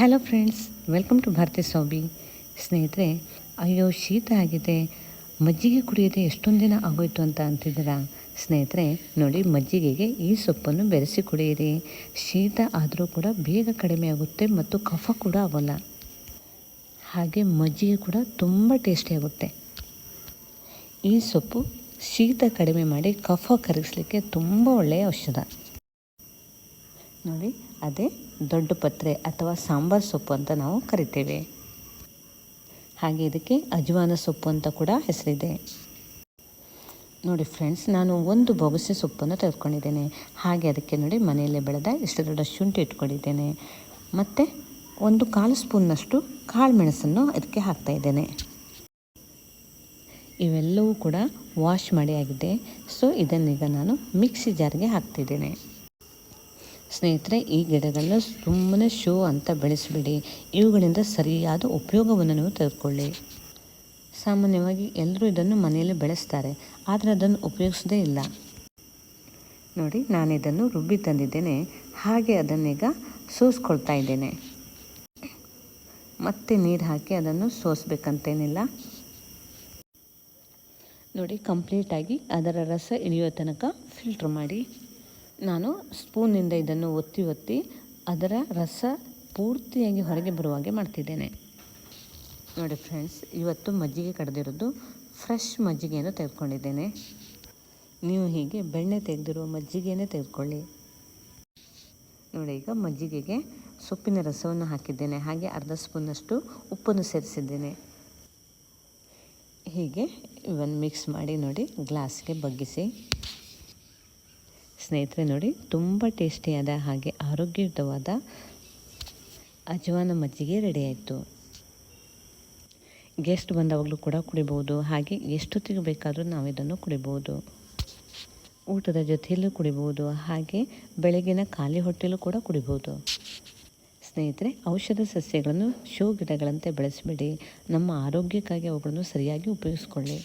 Hello friends, welcome to Bharati Saubi. ಸ್ನೇಹಿತರೆ, ಅಯ್ಯೋ, ಶೀತ ಆಗಿದೆ. ಮಜ್ಜಿಗೆ ಕುಡಿಯದೆ ಎಷ್ಟೊಂದು ದಿನ ಆಗೋಯ್ತು ಅಂತ ಅಂತಿದ್ದೀರಾ? ಸ್ನೇಹಿತರೆ, ನೋಡಿ, ಮಜ್ಜಿಗೆಗೆ ಈ ಸೊಪ್ಪನ್ನು ಬೆರೆಸಿ ಕುಡಿಯಿರಿ. ಶೀತ ಆದರೂ ಕೂಡ ಬೇಗ ಕಡಿಮೆ ಆಗುತ್ತೆ ಮತ್ತು ಕಫ ಕೂಡ ಆಗೋಲ್ಲ. ಹಾಗೆ ಮಜ್ಜಿಗೆ ಕೂಡ ತುಂಬ ಟೇಸ್ಟಿ ಆಗುತ್ತೆ. ಈ ಸೊಪ್ಪು ಶೀತ ಕಡಿಮೆ ಮಾಡಿ ಕಫ ಕರಗಿಸ್ಲಿಕ್ಕೆ ತುಂಬ ಒಳ್ಳೆಯ ಔಷಧ. ನೋಡಿ, ಅದೇ ದೊಡ್ಡ ಪತ್ರೆ ಅಥವಾ ಸಾಂಬಾರು ಸೊಪ್ಪು ಅಂತ ನಾವು ಕರಿತೇವೆ. ಹಾಗೆ ಇದಕ್ಕೆ ಅಜ್ವಾನ ಸೊಪ್ಪು ಅಂತ ಕೂಡ ಹೆಸರಿದೆ. ನೋಡಿ ಫ್ರೆಂಡ್ಸ್ ನಾನು ಒಂದು ಬೊಗಸೆ ಸೊಪ್ಪನ್ನು ತೆಗೆದುಕೊಂಡಿದ್ದೇನೆ. ಹಾಗೆ ಅದಕ್ಕೆ ನೋಡಿ ಮನೆಯಲ್ಲೇ ಬೆಳೆದ ಇಷ್ಟು ದೊಡ್ಡ ಶುಂಠಿ ಇಟ್ಕೊಂಡಿದ್ದೇನೆ. ಮತ್ತು ಒಂದು ಕಾಲು ಸ್ಪೂನ್ನಷ್ಟು ಕಾಳು ಮೆಣಸನ್ನು ಅದಕ್ಕೆ ಹಾಕ್ತಾ ಇದ್ದೇನೆ. ಇವೆಲ್ಲವೂ ಕೂಡ ವಾಶ್ ಮಾಡಿ ಆಗಿದೆ. ಸೊ ಇದನ್ನೀಗ ನಾನು ಮಿಕ್ಸಿ ಜಾರ್ಗೆ ಹಾಕ್ತಿದ್ದೇನೆ. ಸ್ನೇಹಿತರೆ, ಈ ಗಿಡಗಳನ್ನ ಸುಮ್ಮನೆ ಶೋ ಅಂತ ಬೆಳೆಸಬೇಡಿ. ಇವುಗಳಿಂದ ಸರಿಯಾದ ಉಪಯೋಗವನ್ನು ನೀವು ತೆಗೆದುಕೊಳ್ಳಿ. ಸಾಮಾನ್ಯವಾಗಿ ಎಲ್ಲರೂ ಇದನ್ನು ಮನೆಯಲ್ಲಿ ಬೆಳೆಸ್ತಾರೆ, ಆದರೆ ಅದನ್ನು ಉಪಯೋಗಿಸೋದೇ ಇಲ್ಲ. ನೋಡಿ, ನಾನು ಇದನ್ನು ರುಬ್ಬಿ ತಂದಿದ್ದೇನೆ. ಹಾಗೆ ಅದನ್ನೀಗ ಸೋಸ್ಕೊಳ್ತಾ ಇದ್ದೇನೆ. ಮತ್ತೆ ನೀರು ಹಾಕಿ ಅದನ್ನು ಸೋಸ್ಬೇಕಂತೇನಿಲ್ಲ. ನೋಡಿ ಕಂಪ್ಲೀಟಾಗಿ ಅದರ ರಸ ಇಳಿಯೋ ತನಕ ಫಿಲ್ಟ್ರ್ ಮಾಡಿ. ನಾನು ಸ್ಪೂನಿಂದ ಇದನ್ನು ಒತ್ತಿ ಒತ್ತಿ ಅದರ ರಸ ಪೂರ್ತಿಯಾಗಿ ಹೊರಗೆ ಬರುವ ಹಾಗೆ ಮಾಡ್ತಿದ್ದೇನೆ. ನೋಡಿ ಫ್ರೆಂಡ್ಸ್ ಇವತ್ತು ಮಜ್ಜಿಗೆ ಕಡ್ದಿರೋದು ಫ್ರೆಶ್ ಮಜ್ಜಿಗೆಯನ್ನು ತೆಗೆದುಕೊಂಡಿದ್ದೇನೆ. ನೀವು ಹೀಗೆ ಬೆಣ್ಣೆ ತೆಗೆದಿರುವ ಮಜ್ಜಿಗೆಯೇ ತೆಗೆದುಕೊಳ್ಳಿ. ನೋಡಿ, ಈಗ ಮಜ್ಜಿಗೆಗೆ ಸೊಪ್ಪಿನ ರಸವನ್ನು ಹಾಕಿದ್ದೇನೆ. ಹಾಗೆ ಅರ್ಧ ಸ್ಪೂನಷ್ಟು ಉಪ್ಪನ್ನು ಸೇರಿಸಿದ್ದೇನೆ. ಹೀಗೆ ಇವನ್ನು ಮಿಕ್ಸ್ ಮಾಡಿ ನೋಡಿ ಗ್ಲಾಸ್ಗೆ ಬಗ್ಗಿಸಿ. ಸ್ನೇಹಿತರೆ ನೋಡಿ, ತುಂಬ ಟೇಸ್ಟಿಯಾದ ಹಾಗೆ ಆರೋಗ್ಯಯುತವಾದ ಅಜವಾನ ಮಜ್ಜಿಗೆ ರೆಡಿಯಾಯಿತು ಗೆಸ್ಟ್ ಬಂದವಾಗಲೂ ಕೂಡ ಕುಡಿಬೋದು, ಹಾಗೆ ಎಷ್ಟೊತ್ತಿಗೆ ಬೇಕಾದರೂ ನಾವು ಇದನ್ನು ಕುಡಿಬೋದು. ಊಟದ ಜೊತೆಯಲ್ಲೂ ಕುಡಿಬೋದು, ಹಾಗೆ ಬೆಳಗಿನ ಖಾಲಿ ಹೊಟ್ಟೆಲೂ ಕೂಡ ಕುಡಿಬೋದು. ಸ್ನೇಹಿತರೆ, ಔಷಧ ಸಸ್ಯಗಳನ್ನು, ಶೋ ಗಿಡಗಳಂತೆ ಬೆಳೆಸಬೇಡಿ. ನಮ್ಮ ಆರೋಗ್ಯಕ್ಕಾಗಿ ಅವುಗಳನ್ನು ಸರಿಯಾಗಿ ಉಪಯೋಗಿಸ್ಕೊಳ್ಳಿ.